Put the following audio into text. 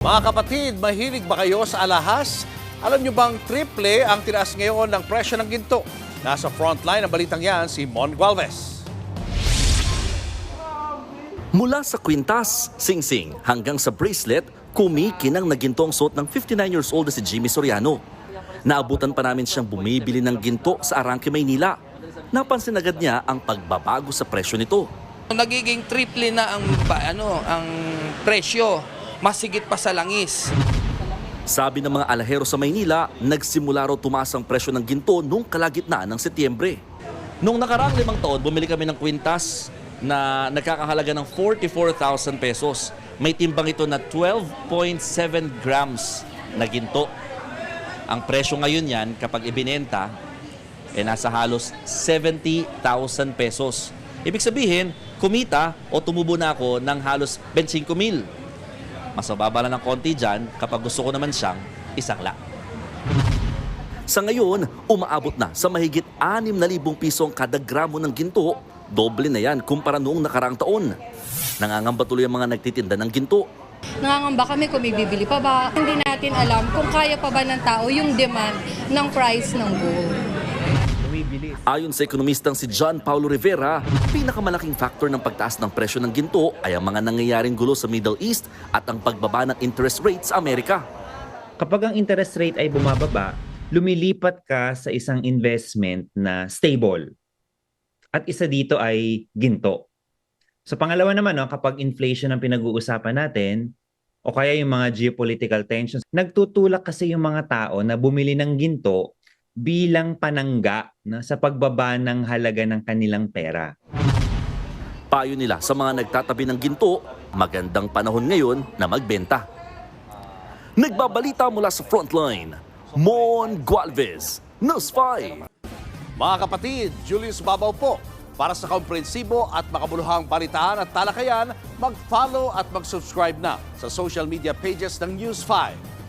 Mga kapatid, mahilig ba kayo sa alahas? Alam nyo bang triple ang tinaas ngayon ng presyo ng ginto? Nasa frontline ng balitang yan si Mon Gualvez. Mula sa kwintas, singsing, hanggang sa bracelet, kumikinang na ginto ang suot ng 59 years old na si Jimmy Soriano. Naabutan pa namin siyang bumibili ng ginto sa Arangke, Maynila. Napansin agad niya ang pagbabago sa presyo nito. Nagiging triple na ang ano ang presyo, masigit pa sa langis. Sabi ng mga alahero sa Maynila, nagsimula raw tumaas ang presyo ng ginto noong kalagitnaan ng Setyembre. Noong nakaraang limang taon, bumili kami ng kwintas na nagkakahalaga ng 44,000 pesos. May timbang ito na 12.7 grams na ginto. Ang presyo ngayon yan, kapag ibinenta, eh nasa halos 70,000 pesos. Ibig sabihin, kumita o tumubo na ako ng halos 25 mil. Mas mababa lang ng konti dyan kapag gusto ko naman siyang isangla. Sa ngayon, umaabot na sa mahigit 6,000 pisong kada gramo ng ginto. Doble na yan kumpara noong nakaraang taon. Nangangamba tuloy ang mga nagtitinda ng ginto. Nangangamba kami kung may bibili pa ba. Hindi natin alam kung kaya pa ba ng tao yung demand ng price ng gold. Ayon sa ekonomistang si John Paulo Rivera, pinakamalaking factor ng pagtaas ng presyo ng ginto ay ang mga nangyayaring gulo sa Middle East at ang pagbaba ng interest rates sa Amerika. kapag ang interest rate ay bumababa, lumilipat ka sa isang investment na stable. At isa dito ay ginto. So pangalawa naman, no, kapag inflation ang pinag-uusapan natin, o kaya yung mga geopolitical tensions, nagtutulak kasi yung mga tao na bumili ng ginto bilang panangga no, sa pagbaba ng halaga ng kanilang pera. Payo nila sa mga nagtatabi ng ginto, magandang panahon ngayon na magbenta. Nagbabalita mula sa frontline, Mon Gualvez, News 5. Mga kapatid, Julius Babaw po. Para sa komprehensibo at makabuluhang balitaan at talakayan, mag-follow at mag-subscribe na sa social media pages ng News 5.